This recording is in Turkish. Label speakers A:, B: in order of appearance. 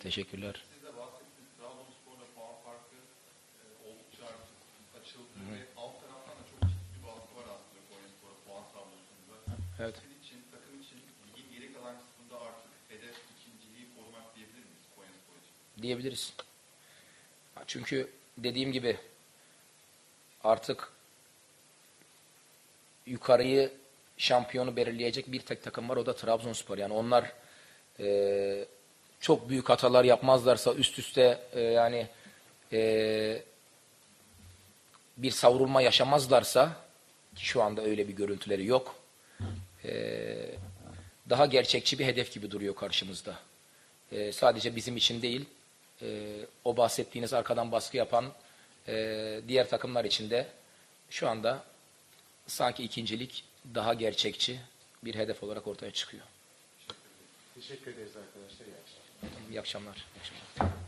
A: Teşekkürler.
B: Siz de bahsettiniz Trabzonspor'da puan farkı e, oldukça açıldı ve alt taraftan da çok bir baskı var Konyaspor'a puan tablosunda.
A: Evet.
B: İçin, takım için ligin geri kalan kısmında artık hedef ikinciliği korumak diyebilir miyiz Konyaspor için?
A: diyebiliriz. Çünkü dediğim gibi artık yukarıyı şampiyonu belirleyecek bir tek takım var o da Trabzonspor. Yani onlar e, çok büyük hatalar yapmazlarsa üst üste e, yani e, bir savrulma yaşamazlarsa ki şu anda öyle bir görüntüleri yok. e, daha gerçekçi bir hedef gibi duruyor karşımızda. E, sadece bizim için değil, e, o bahsettiğiniz arkadan baskı yapan e, diğer takımlar için de şu anda sanki ikincilik daha gerçekçi bir hedef olarak ortaya çıkıyor.
C: Teşekkür ederiz arkadaşlar. İyi akşamlar.
A: İyi akşamlar. İyi akşamlar.